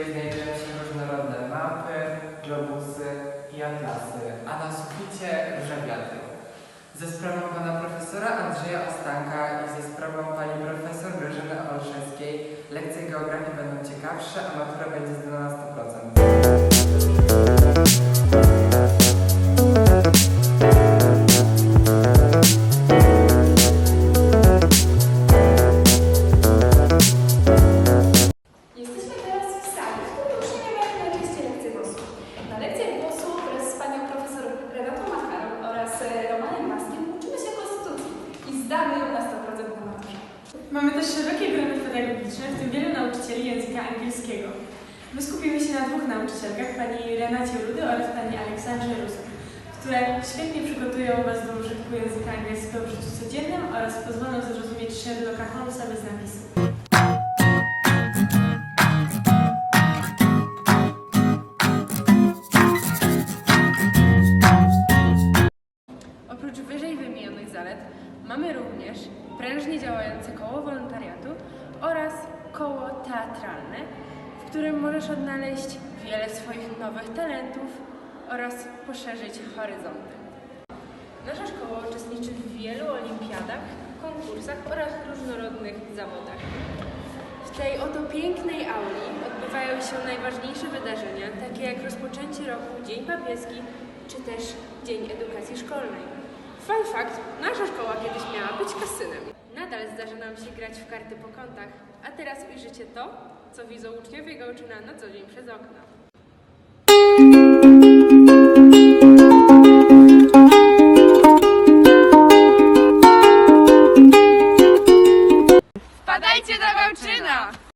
której znajdują się różnorodne mapy, globusy i atlasy, a na suficie róża. Ze sprawą pana profesora Andrzeja Ostanka i ze sprawą pani profesor Grażyny Olszewskiej lekcje geografii będą ciekawsze, a matura będzie znowu zdamy ją na 100% na maturze. Mamy też szerokie grony pedagogiczne, w tym wielu nauczycieli języka angielskiego. My skupimy się na dwóch nauczycielkach, pani Renacie Rudy oraz pani Aleksandrze Rusek, które świetnie przygotują Was do użytku języka angielskiego w życiu codziennym oraz pozwolą zrozumieć Sherlocka Holmesa bez napisu. Działające koło wolontariatu oraz koło teatralne, w którym możesz odnaleźć wiele swoich nowych talentów oraz poszerzyć horyzonty. Nasza szkoła uczestniczy w wielu olimpiadach, konkursach oraz różnorodnych zawodach. W tej oto pięknej auli odbywają się najważniejsze wydarzenia, takie jak rozpoczęcie roku, Dzień Papieski, czy też Dzień Edukacji Szkolnej. Fun fact, nasza szkoła kiedyś miała być kasynem nadal zdarza nam się grać w karty po kątach, a teraz ujrzycie to, co widzą uczniowie Gałczyna na co dzień przez okno. Wpadajcie do Gałczyna!